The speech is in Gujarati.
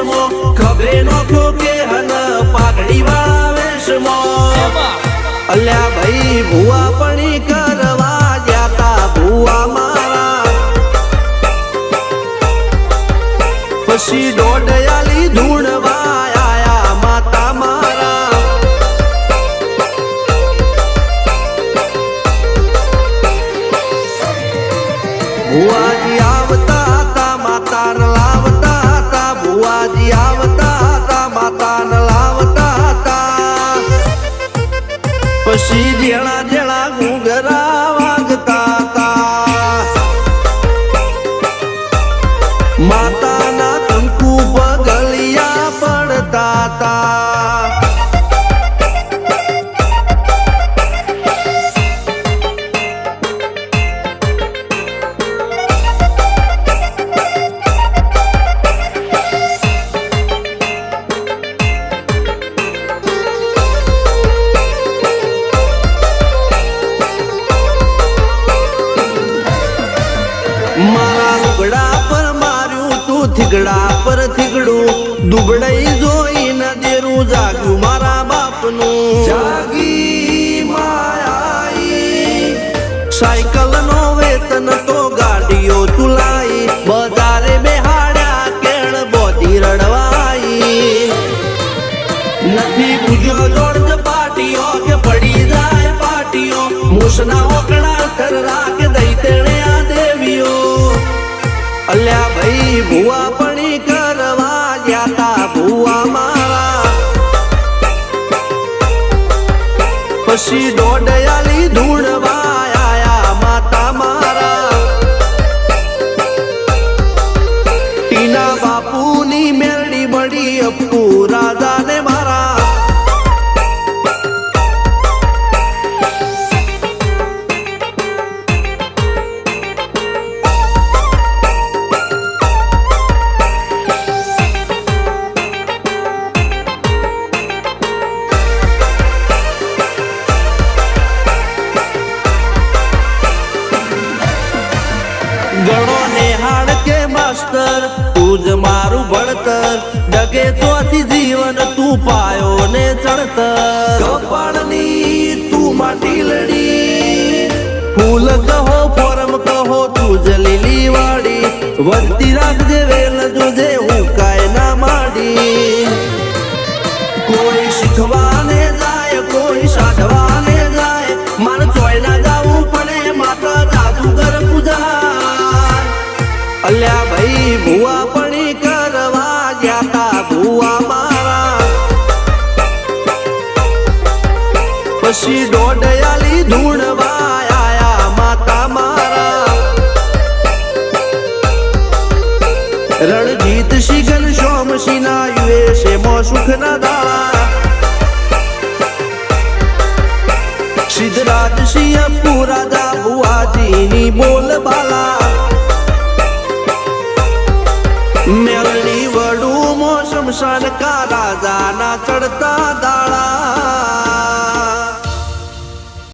કોંગરુ ખબરે ખભે નોખો કે હન પાઘડી વાવેશમાં અલ્યા ભાઈ ભુવા પણી કરવા જાતા ભુવા મારા. પછી દોડયાલી ધૂણવા આયા માતા મારા. ભુવાજી આવતા પછી જેણા જેણા ઘૂંઘરા થીગડા પર થીગડું. દુબળઈ જોઈને દેરું જાગ્યું મારા બાપનું. જાગી માયાઈ. સાયકલ નો વેતન તો ગાડીઓ તુલાઈ બજારે બેહાડ્યા કેણ બોધી રડવાઈ. નથી બુજો જોડ પાટીઓ કે પડી જાય પાટીઓ. મૂસના ઓકડા થરરા કે દઈ તેણે આ દેવીઓ. અલ્યા ભુવા પણી કરવા જાતા ભુવા મારા. પછી દોડયાલી માસ્ટર તું જ મારું ભણતર. ડગે તોથી જીવન તું પાયો ને ચણતર. કપાળની તું માટી લડી. ફૂલ કહો ફોરમ કહો તું જ લીલી વાડી વધતી રાખજે વેલ જોજે અલ્યા ભાઈ, ભુવા પણી કરવા જાતા ભુવા મારા. પછી દોડયાલી ધૂણવા આયા માતા મારા. રણજીત શિગન સોમશી ના યુએસે મો સુખ ના દાળા. સિદ્ધરાજ સિંહ પુરાદા ભુવાજીની બોલ બાલા મેળની વડું મો શમશાન કા રાજાના ચડતા